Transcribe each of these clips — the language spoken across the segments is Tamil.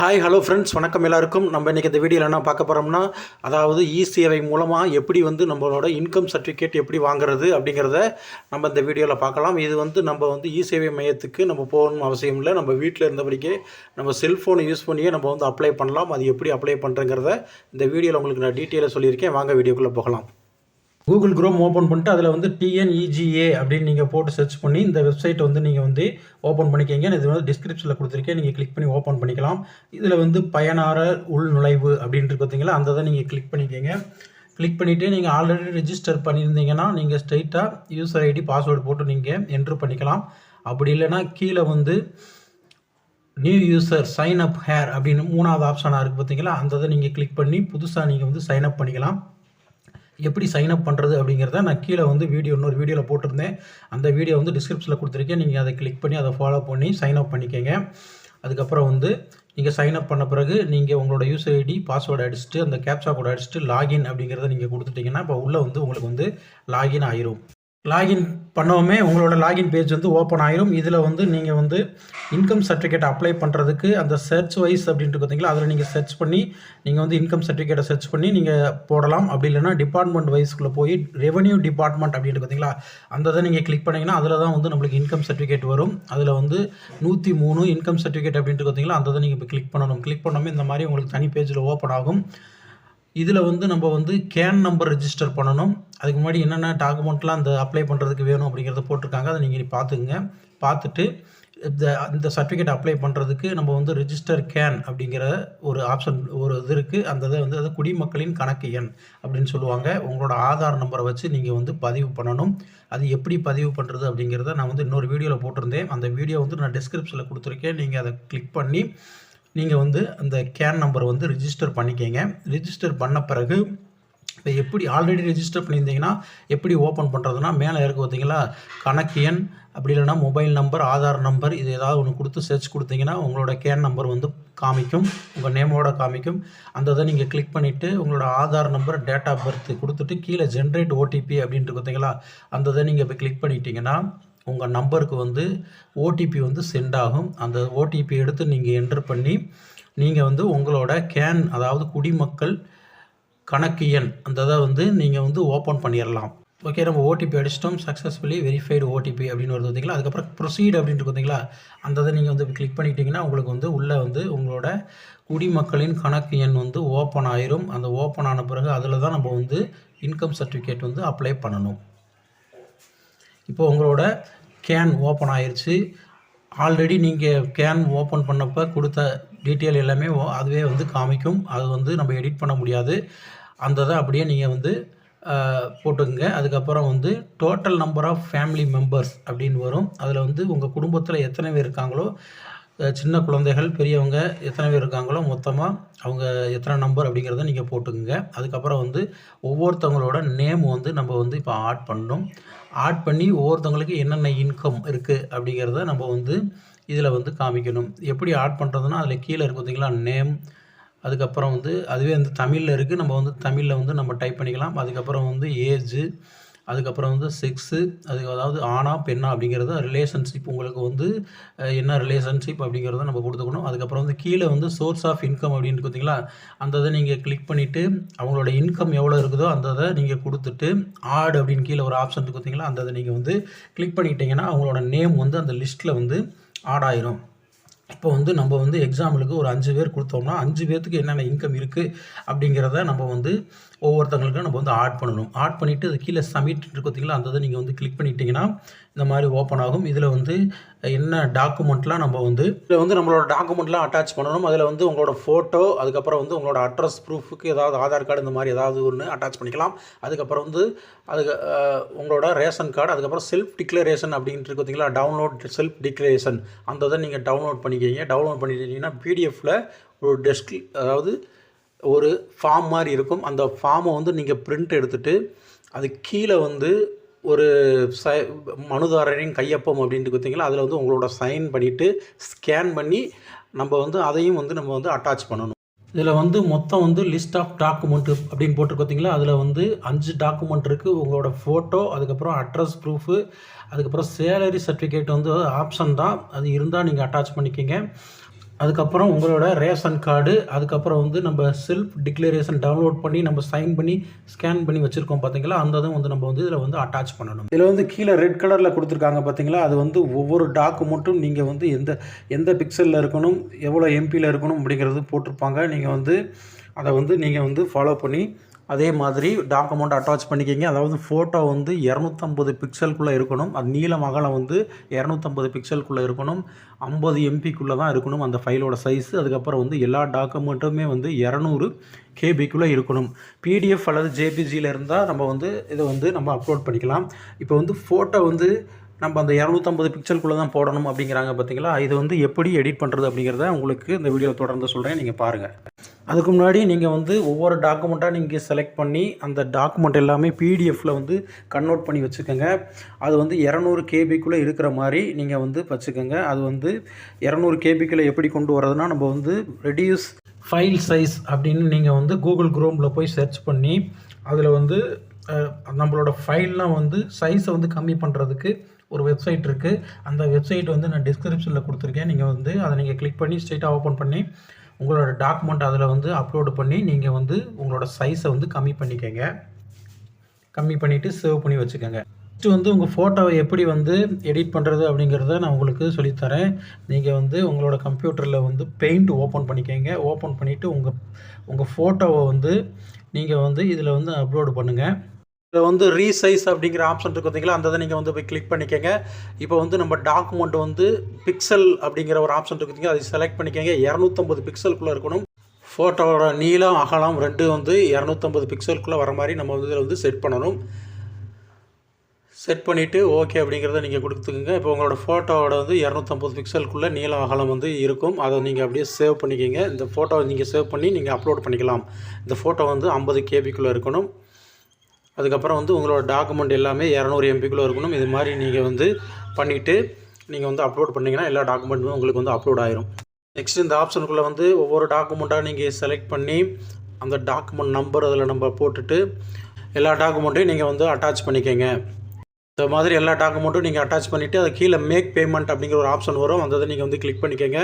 ஹாய் ஹலோ ஃப்ரெண்ட்ஸ் வணக்கம் எல்லாருக்கும். நம்ம இன்றைக்கி இந்த வீடியோவில் என்ன பார்க்க போகிறோம்னா அதாவது இ சேவை மூலமாக எப்படி வந்து நம்மளோட இன்கம் சர்டிஃபிகேட் எப்படி வாங்குறது அப்படிங்கிறத நம்ம இந்த வீடியோவில் பார்க்கலாம். இது வந்து நம்ம வந்து இ சேவை மையத்துக்கு நம்ம போகணும் அவசியம் இல்லை. நம்ம வீட்டில் இருந்தபடிக்கே நம்ம செல்ஃபோனை யூஸ் பண்ணியே நம்ம வந்து அப்ளை பண்ணலாம். அது எப்படி அப்ளை பண்ணுறங்கிறத இந்த வீடியோவில் உங்களுக்கு நான் டீட்டெயிலாக சொல்லியிருக்கேன். வாங்க வீடியோக்குள்ளே போகலாம். கூகுள் குரோம் ஓப்பன் பண்ணிட்டு அதில் வந்து டிஎன்இஜிஏ அப்படின்னு நீங்கள் போட்டு சர்ச் பண்ணி இந்த வெப்சைட்டை வந்து நீங்கள் வந்து ஓப்பன் பண்ணிக்கிங்க. இது வந்து டிஸ்கிரிப்ஷனில் கொடுத்துருக்கேன். நீங்கள் கிளிக் பண்ணி ஓப்பன் பண்ணிக்கலாம். இதில் வந்து பயனாளர் உள் நுழைவு அப்படின்ட்டு பார்த்தீங்களா அந்த தான் நீங்கள் கிளிக் பண்ணிக்கோங்க. கிளிக் பண்ணிவிட்டு நீங்கள் ஆல்ரெடி ரிஜிஸ்டர் பண்ணியிருந்தீங்கன்னா நீங்கள் ஸ்ட்ரைட்டாக யூசர் ஐடி பாஸ்வேர்டு போட்டு நீங்கள் என்ட்ரு பண்ணிக்கலாம். அப்படி இல்லைன்னா கீழே வந்து new user sign up here அப்படின்னு மூணாவது ஆப்ஷனாக இருக்குது பார்த்தீங்களா அந்த இதை நீங்கள் கிளிக் பண்ணி புதுசாக நீங்கள் வந்து சைன் அப் பண்ணிக்கலாம். எப்படி சைன் அப் பண்ணுறது அப்படிங்கிறத நான் கீழே வந்து வீடியோ இன்னொரு வீடியோவில் போட்டிருந்தேன். அந்த வீடியோ வந்து டிஸ்கிரிப்ஷனில் கொடுத்துருக்கேன். நீங்கள் அதை கிளிக் பண்ணி அதை ஃபாலோ பண்ணி சைன் அப் பண்ணிக்கோங்க. அதுக்கப்புறம் வந்து நீங்கள் சைன் அப் பண்ண பிறகு நீங்கள் உங்களோட யூசர் ஐடி பாஸ்வேர்டு அடிச்சுட்டு அந்த கேப்சா கூட அடிச்சுட்டு லாகின் அப்படிங்கிறத நீங்கள் கொடுத்துட்டிங்கன்னா இப்போ உள்ளே வந்து உங்களுக்கு வந்து லாகின் ஆயிரும். லாகின் பண்ணவுமே உங்களோட லாகின் பேஜ் வந்து ஓப்பன் ஆயிரும். இதில் வந்து நீங்கள் வந்து இன்கம் சர்டிஃபிகேட் அப்ளை பண்ணுறதுக்கு அந்த சர்ச் வைஸ் அப்படின்ட்டு பார்த்தீங்களா அதில் நீங்கள் சர்ச் பண்ணி நீங்கள் வந்து இன்கம் சர்டிஃபிகேட்டை சர்ச் பண்ணி நீங்கள் போடலாம். அப்படி இல்லைன்னா டிபார்ட்மெண்ட் வைஸ்க்குள்ளே போய் ரெவன்யூ டிபார்ட்மெண்ட் அப்படின்ட்டு பார்த்தீங்களா அந்த இதை நீங்கள் கிளிக் பண்ணிங்கன்னா அதில் தான் வந்து நம்மளுக்கு இன்கம் சர்டிஃபிகேட் வரும். அதில் வந்து நூற்றி மூணு இன்கம் சர்டிஃபிகேட் அப்படின்ட்டு பார்த்தீங்களா அந்த இதை நீங்கள் இப்போ கிளிக் பண்ணணும். கிளிக் பண்ணாமல் இந்த மாதிரி உங்களுக்கு தனி பேஜில் ஓப்பன் ஆகும். இதில் வந்து நம்ம வந்து கேன் நம்பர் ரெஜிஸ்டர் பண்ணணும். அதுக்கு முன்னாடி என்னென்ன டாக்குமெண்ட்லாம் அந்த அப்ளை பண்ணுறதுக்கு வேணும் அப்படிங்கிறத போட்டிருக்காங்க. அதை நீங்கள் பார்த்துக்குங்க. பார்த்துட்டு இந்த இந்த சர்டிஃபிகேட் அப்ளை பண்ணுறதுக்கு நம்ம வந்து ரிஜிஸ்டர் கேன் அப்படிங்கிற ஒரு ஆப்ஷன் ஒரு இது இருக்குது அந்த இதை வந்து அது குடிமக்களின் கணக்கு எண் அப்படின்னு சொல்லுவாங்க. உங்களோட ஆதார் நம்பரை வச்சு நீங்கள் வந்து பதிவு பண்ணணும். அது எப்படி பதிவு பண்ணுறது அப்படிங்கிறத நான் வந்து இன்னொரு வீடியோவில் போட்டிருந்தேன். அந்த வீடியோ வந்து நான் டிஸ்கிரிப்ஷனில் கொடுத்துருக்கேன். நீங்கள் அதை கிளிக் பண்ணி நீங்கள் வந்து அந்த கேன் நம்பர் வந்து ரிஜிஸ்டர் பண்ணிக்கங்க. ரிஜிஸ்டர் பண்ண பிறகு இப்போ எப்படி ஆல்ரெடி ரிஜிஸ்டர் பண்ணியிருந்தீங்கன்னா எப்படி ஓப்பன் பண்ணுறதுனா மேலே இருக்க பார்த்தீங்களா? கணக்கு எண் அப்படி இல்லைனா மொபைல் நம்பர் ஆதார் நம்பர் இது ஏதாவது ஒன்று கொடுத்து சர்ச் கொடுத்தீங்கன்னா உங்களோட கேன் நம்பர் வந்து காமிக்கும். உங்கள் நேமோட காமிக்கும். அந்த இதை நீங்கள் கிளிக் பண்ணிவிட்டு உங்களோட Aadhaar number date of birth கொடுத்துட்டு கீழே ஜென்ரேட் ஓடிபி அப்படின்ட்டு பார்த்தீங்களா? அந்த இதை நீங்கள் இப்போ கிளிக் பண்ணிட்டீங்கன்னா உங்கள் நம்பருக்கு வந்து ஓடிபி வந்து சென்ட் ஆகும். அந்த ஓடிபி எடுத்து நீங்கள் என்ட்ரு பண்ணி நீங்கள் வந்து உங்களோட கேன் அதாவது குடிமக்கள் கணக்கு எண் அந்த இதை வந்து நீங்கள் வந்து ஓப்பன் பண்ணிடலாம் ஓகே நம்ம ஓடிபி அடிச்சிட்டோம். சக்ஸஸ்ஃபுல்லி வெரிஃபைடு ஓடிபி அப்படின்னு வருது பார்த்தீங்களா அதுக்கப்புறம் ப்ரொசீட் அப்படின்ட்டு பார்த்தீங்களா அந்த இதை நீங்கள் வந்து கிளிக் பண்ணிட்டீங்கன்னா உங்களுக்கு வந்து உள்ளே வந்து உங்களோட குடிமக்களின் கணக்கு எண் வந்து ஓப்பன் ஆயிரும். அந்த ஓப்பன் ஆன பிறகு அதில் தான் நம்ம வந்து இன்கம் சர்டிஃபிகேட் வந்து அப்ளை பண்ணணும். இப்போ உங்களோட கேன் ஓப்பன் ஆயிடுச்சு ஆல்ரெடி நீங்கள் கேன் ஓப்பன் பண்ணப்போ கொடுத்த டீட்டெயில் எல்லாமே ஓ- அதுவே வந்து காமிக்கும். அது வந்து நம்ம எடிட் பண்ண முடியாது. அந்த இதை அப்படியே நீங்கள் வந்து போட்டுக்கோங்க. அதுக்கப்புறம் வந்து total number of family members அப்படின்னு வரும். அதில் வந்து உங்கள் குடும்பத்தில் எத்தனை பேர் இருக்காங்களோ சின்ன குழந்தைகள் பெரியவங்க எத்தனை பேர் இருக்காங்களோ மொத்தமாக அவங்க எத்தனை நம்பர் அப்படிங்கிறத நீங்கள் போட்டுக்குங்க. அதுக்கப்புறம் வந்து ஒவ்வொருத்தவங்களோட நேம் வந்து நம்ம வந்து இப்போ ஆட் பண்ணணும். ஆட் பண்ணி ஒவ்வொருத்தவங்களுக்கு என்னென்ன இன்கம் இருக்குது அப்படிங்கிறத நம்ம வந்து இதில் வந்து காமிக்கணும். எப்படி ஆட் பண்ணுறதுன்னா அதில் கீழே இருக்கு பார்த்தீங்களா நேம் அதுக்கப்புறம் வந்து அதுவே வந்து தமிழில் இருக்குது நம்ம வந்து தமிழில் வந்து நம்ம டைப் பண்ணிக்கலாம். அதுக்கப்புறம் வந்து ஏஜு அதுக்கப்புறம் வந்து செக்ஸு அது அதாவது ஆணா பெண்ணா அப்படிங்கிறத ரிலேஷன்ஷிப் உங்களுக்கு வந்து என்ன ரிலேஷன்ஷிப் அப்படிங்கிறத நம்ம கொடுத்துக்கணும். அதுக்கப்புறம் வந்து கீழே வந்து சோர்ஸ் ஆஃப் இன்கம் அப்படின்னு பார்த்தீங்களா? அந்த இதை நீங்கள் கிளிக் பண்ணிவிட்டு அவங்களோட இன்கம் எவ்வளோ இருக்குதோ அந்த இதை நீங்கள் கொடுத்துட்டு ஆட் அப்படின்னு கீழே ஒரு ஆப்ஷன் இருக்கு பார்த்தீங்களா? அந்த இதை நீங்கள் வந்து கிளிக் பண்ணிட்டீங்கன்னா அவங்களோட நேம் வந்து அந்த லிஸ்ட்டில் வந்து ஆட் ஆயிரும். இப்போ வந்து நம்ம வந்து எக்ஸாம்பிளுக்கு ஒரு அஞ்சு பேர் கொடுத்தோம்னா அஞ்சு பேர்த்துக்கு என்னென்ன இன்கம் இருக்குது அப்படிங்கிறத நம்ம வந்து ஒவ்வொருத்தங்களுக்கும் நம்ம வந்து ஆட் பண்ணணும். ஆட் பண்ணிவிட்டு அது கீழே சப்மிட் இருக்கு அந்த இதை நீங்கள் வந்து கிளிக் பண்ணிட்டீங்கன்னா இந்த மாதிரி ஓப்பன் ஆகும். இதில் வந்து என்ன டாக்குமெண்ட்லாம் நம்ம வந்து இதில் வந்து நம்மளோட டாக்குமெண்ட்லாம் அட்டாச் பண்ணணும். அதில் வந்து உங்களோட ஃபோட்டோ அதுக்கப்புறம் வந்து உங்களோட அட்ரஸ் ப்ரூஃபுக்கு ஏதாவது ஆதார் கார்டு இந்த மாதிரி ஏதாவது ஒன்று அட்டாச் பண்ணிக்கலாம். அதுக்கப்புறம் வந்து அதுக்கு உங்களோட ரேஷன் கார்டு அதுக்கப்புறம் செல்ஃப் டிக்ளரேஷன் அப்படின்ட்டு இருக்கு பார்த்தீங்களா டவுன்லோட் செல்ஃப் டிக்ளரேஷன் அந்த இதை நீங்கள் டவுன்லோட் பண்ணிக்கிங்க. டவுன்லோட் பண்ணிட்டீங்கன்னா பிடிஎஃப்பில் ஒரு டெஸ்க் அதாவது ஒரு ஃபார்ம் மாதிரி இருக்கும். அந்த ஃபார்மை வந்து நீங்கள் பிரிண்ட் எடுத்துட்டு அது கீழே வந்து ஒரு ச மனுதாரரின் கையொப்பம் அப்படின்ட்டு கொடுத்தீங்களா? அதில் வந்து உங்களோட சைன் பண்ணிவிட்டு ஸ்கேன் பண்ணி நம்ம வந்து அதையும் வந்து நம்ம வந்து அட்டாச் பண்ணணும். இதில் வந்து மொத்தம் வந்து லிஸ்ட் ஆஃப் டாக்குமெண்ட் அப்படின்னு போட்டிருக்கு அதில் வந்து அஞ்சு டாக்குமெண்ட் இருக்குது உங்களோட ஃபோட்டோ அதுக்கப்புறம் அட்ரஸ் ப்ரூஃபு அதுக்கப்புறம் சேலரி சர்டிஃபிகேட் வந்து ஆப்ஷன் தான். அது இருந்தால் நீங்கள் அட்டாச் பண்ணிக்கோங்க. அதுக்கப்புறம் உங்களோட ரேஷன் கார்டு அதுக்கப்புறம் வந்து நம்ம செல்ஃப் டிக்ளரேஷன் டவுன்லோட் பண்ணி நம்ம சைன் பண்ணி ஸ்கேன் பண்ணி வச்சுருக்கோம் பார்த்தீங்களா அந்த இதுவும் வந்து நம்ம வந்து இதில் வந்து அட்டாச் பண்ணணும். இதில் வந்து கீழே ரெட் கலரில் கொடுத்துருக்காங்க பார்த்தீங்களா அது வந்து ஒவ்வொரு டாக்குமெண்ட்டும் நீங்கள் வந்து எந்த எந்த பிக்சலில் இருக்கணும் எவ்வளோ எம்பியில் இருக்கணும் அப்படிங்கிறது போட்டிருப்பாங்க. நீங்கள் வந்து அதை வந்து நீங்கள் வந்து ஃபாலோ பண்ணி அதே மாதிரி டாக்குமெண்ட் அட்டாச் பண்ணிக்கிங்க. அதாவது ஃபோட்டோ வந்து இரநூத்தம்பது பிக்சலுக்குள்ளே இருக்கணும். அது நீளம் அகலம் வந்து இரநூத்தம்பது பிக்சலுக்குள்ளே இருக்கணும். ஐம்பது எம்பிக்குள்ளே தான் இருக்கணும் அந்த ஃபைலோட சைஸ் அதுக்கப்புறம் வந்து எல்லா டாக்குமெண்ட்டுமே வந்து இரநூறு கேபிக்குள்ளே இருக்கணும். பிடிஎஃப் அல்லது ஜேபிஜியில் இருந்தால் நம்ம வந்து இதை வந்து நம்ம அப்லோட் பண்ணிக்கலாம். இப்போ வந்து ஃபோட்டோ வந்து நம்ம அந்த இரநூத்தம்பது பிக்சலுக்குள்ளே தான் போடணும் அப்படிங்கிறாங்க பார்த்தீங்களா இது வந்து எப்படி எடிட் பண்ணுறது அப்படிங்கிறத உங்களுக்கு இந்த வீடியோவில் தொடர்ந்து சொல்கிறேன் நீங்கள் பாருங்கள் அதுக்கு முன்னாடி நீங்கள் வந்து ஒவ்வொரு டாக்குமெண்ட்டாக நீங்கள் செலக்ட் பண்ணி அந்த டாக்குமெண்ட் எல்லாமே பிடிஎஃப்பில் வந்து கன்வெர்ட் பண்ணி வச்சுக்கோங்க. அது வந்து இரநூறு கேபிக்குள்ளே இருக்கிற மாதிரி நீங்கள் வந்து வச்சுக்கோங்க. அது வந்து இரநூறு கேபிக்குள்ளே எப்படி கொண்டு வரதுனா நம்ம வந்து ரெடியூஸ் ஃபைல் சைஸ் அப்படின்னு நீங்கள் வந்து கூகுள் குரோமில் போய் சர்ச் பண்ணி அதில் வந்து நம்மளோட ஃபைல்லாம் வந்து சைஸை வந்து கம்மி பண்ணுறதுக்கு ஒரு வெப்சைட் இருக்குது அந்த வெப்சைட் வந்து நான் டிஸ்கிரிப்ஷனில் கொடுத்துருக்கேன். நீங்கள் வந்து அதை நீங்கள் கிளிக் பண்ணி ஸ்ட்ரெயிட்டாக ஓப்பன் பண்ணி உங்களோட டாக்குமெண்ட் அதில் வந்து அப்லோடு பண்ணி நீங்கள் வந்து உங்களோட சைஸை வந்து கம்மி பண்ணிக்கங்க. கம்மி பண்ணிவிட்டு சேவ் பண்ணி வச்சுக்கோங்க. நெக்ஸ்ட்டு வந்து உங்கள் ஃபோட்டோவை எப்படி வந்து எடிட் பண்ணுறது அப்படிங்கிறத நான் உங்களுக்கு சொல்லித்தரேன். நீங்கள் வந்து உங்களோட கம்ப்யூட்டரில் வந்து பெயிண்ட் ஓப்பன் பண்ணிக்கங்க. ஓப்பன் பண்ணிவிட்டு உங்கள் உங்கள் ஃபோட்டோவை வந்து நீங்கள் வந்து இதில் வந்து அப்லோடு பண்ணுங்கள் இதில் வந்து ரீசைஸ் அப்படிங்கிற ஆப்ஷன் இருக்கு பார்த்தீங்களா? அந்த இதை நீங்கள் வந்து போய் கிளிக் பண்ணிக்கோங்க. இப்போ வந்து நம்ம டாக்குமெண்ட் வந்து பிக்சல் அப்படிங்கிற ஒரு ஆப்ஷன் இருக்கு பார்த்தீங்களா? அதை செலக்ட் பண்ணிக்கோங்க. இரநூத்தம்பது பிக்சலுக்குள்ளே இருக்கணும். ஃபோட்டோவோட நீளம் அகலம் ரெண்டு வந்து இரநூத்தம்பது பிக்சலுக்குள்ளே வர மாதிரி நம்ம வந்து இதில் வந்து செட் பண்ணணும். செட் பண்ணிவிட்டு ஓகே அப்படிங்கிறத நீங்கள் கொடுத்துக்குங்க. இப்போ உங்களோட ஃபோட்டோவோட வந்து இரநூத்தம்பது பிக்சலுக்குள்ளே நீளம் அகலம் வந்து இருக்கும். அதை நீங்கள் அப்படியே சேவ் பண்ணிக்கோங்க. இந்த ஃபோட்டோவை நீங்கள் சேவ் பண்ணி நீங்கள் அப்லோட் பண்ணிக்கலாம். இந்த ஃபோட்டோ வந்து ஐம்பது கேபிக்குள்ளே இருக்கணும். அதுக்கப்புறம் வந்து உங்களோட டாக்குமெண்ட் எல்லாமே இரநூறு எம்பிக்குள்ளே இருக்கணும். இது மாதிரி நீங்கள் வந்து பண்ணிவிட்டு நீங்கள் வந்து அப்லோட் பண்ணிங்கன்னா எல்லா டாக்குமெண்ட்டுமே உங்களுக்கு வந்து அப்லோட் ஆயிரும். நெக்ஸ்ட் இந்த ஆப்ஷனுக்குள்ளே வந்து ஒவ்வொரு டாக்குமெண்ட்டாக நீங்கள் செலக்ட் பண்ணி அந்த டாக்குமெண்ட் நம்பர் அதில் நம்ம போட்டுட்டு எல்லா டாக்குமெண்ட்டையும் நீங்கள் வந்து அட்டாச் பண்ணிக்கங்க. இந்த மாதிரி எல்லா டாக்குமெண்ட்டும் நீங்கள் அட்டாச் பண்ணிவிட்டு அது கீழே மேக் பேமெண்ட் அப்படிங்கிற ஒரு ஆப்ஷன் வரும். அந்த இதை நீங்கள் வந்து கிளிக் பண்ணிக்கங்க.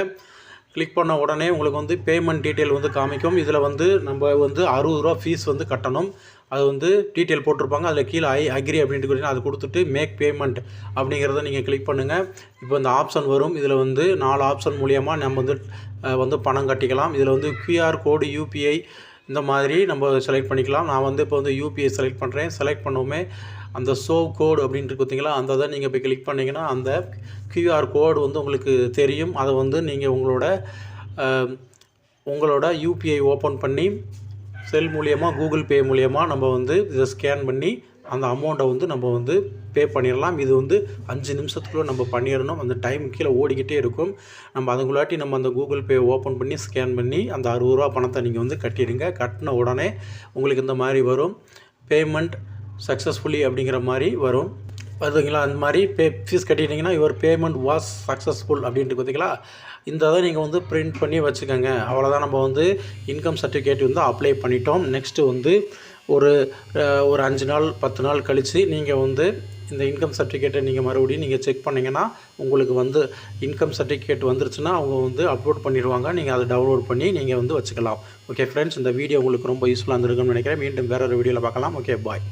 கிளிக் பண்ண உடனே உங்களுக்கு வந்து பேமெண்ட் டீட்டெயில் வந்து காமிக்கும். இதில் வந்து நம்ம வந்து அறுபது ரூபா ஃபீஸ் வந்து கட்டணும். அது வந்து டீட்டெயில் போட்டிருப்பாங்க. அதில் கீழே ஐ அக்ரி அப்படின்ட்டு கொடுத்தீங்கன்னா அது கொடுத்துட்டு மேக் பேமெண்ட் அப்படிங்கிறத நீங்கள் கிளிக் பண்ணுங்கள் இப்போ இந்த ஆப்ஷன் வரும். இதில் வந்து நாலு ஆப்ஷன் மூலியமாக நம்ம வந்து வந்து பணம் கட்டிக்கலாம். இதில் வந்து க்யூஆர் கோடு யூபிஐ இந்த மாதிரி நம்ம செலக்ட் பண்ணிக்கலாம். நான் வந்து இப்போ வந்து யூபிஐ செலக்ட் பண்ணுறேன் செலக்ட் பண்ணவுமே அந்த சோ கோடு அப்படின்ட்டு பார்த்தீங்களா அந்த இதை நீங்கள் போய் கிளிக் பண்ணிங்கன்னா அந்த கியூஆர் கோடு வந்து உங்களுக்கு தெரியும். அதை வந்து நீங்கள் உங்களோட உங்களோட யூபிஐ ஓப்பன் பண்ணி செல் மூலியமாக கூகுள் பே மூலியமாக நம்ம வந்து இதை ஸ்கேன் பண்ணி அந்த அமௌண்ட்டை வந்து நம்ம வந்து பே பண்ணிடலாம் இது வந்து அஞ்சு நிமிஷத்துக்குள்ளே நம்ம பண்ணிடணும் அந்த டைம் கீழே ஓடிக்கிட்டே இருக்கும். நம்ம அதுக்குள்ளாட்டி நம்ம அந்த கூகுள் பே ஓப்பன் பண்ணி ஸ்கேன் பண்ணி அந்த அறுபது ரூபா பணத்தை நீங்கள் வந்து கட்டிடுங்க. கட்டின உடனே உங்களுக்கு இந்த மாதிரி வரும். பேமெண்ட் சக்ஸஸ்ஃபுல்லி அப்படிங்கிற மாதிரி வரும். வருதுங்களா அந்த மாதிரி பே ஃபீஸ் கட்டிட்டீங்கன்னா யுவர் பேமெண்ட் வாஸ் சக்ஸஸ்ஃபுல் அப்படின்ட்டு பார்த்தீங்களா இந்த இதை நீங்கள் வந்து பிரிண்ட் பண்ணி வச்சுக்கோங்க. அவ்வளோதான் நம்ம வந்து இன்கம் சர்டிஃபிகேட் வந்து அப்ளை பண்ணிட்டோம். நெக்ஸ்ட்டு வந்து ஒரு ஒரு அஞ்சு நாள் பத்து நாள் கழித்து நீங்கள் வந்து இந்த இன்கம் சர்டிஃபிகேட்டை நீங்கள் மறுபடியும் நீங்கள் செக் பண்ணிங்கன்னா உங்களுக்கு வந்து இன்கம் சர்டிஃபிகேட் வந்துருச்சுன்னா அவங்க வந்து அப்லோட் பண்ணிடுவாங்க. நீங்கள் அதை டவுன்லோட் பண்ணி நீங்கள் வந்து வச்சுக்கலாம். ஓகே ஃப்ரெண்ட்ஸ் இந்த வீடியோ உங்களுக்கு ரொம்ப யூஸ்ஃபுல்லாக இருந்திருக்குன்னு நினைக்கிறேன். மீண்டும் வேறு ஒரு வீடியோவில் பார்க்கலாம். Okay bye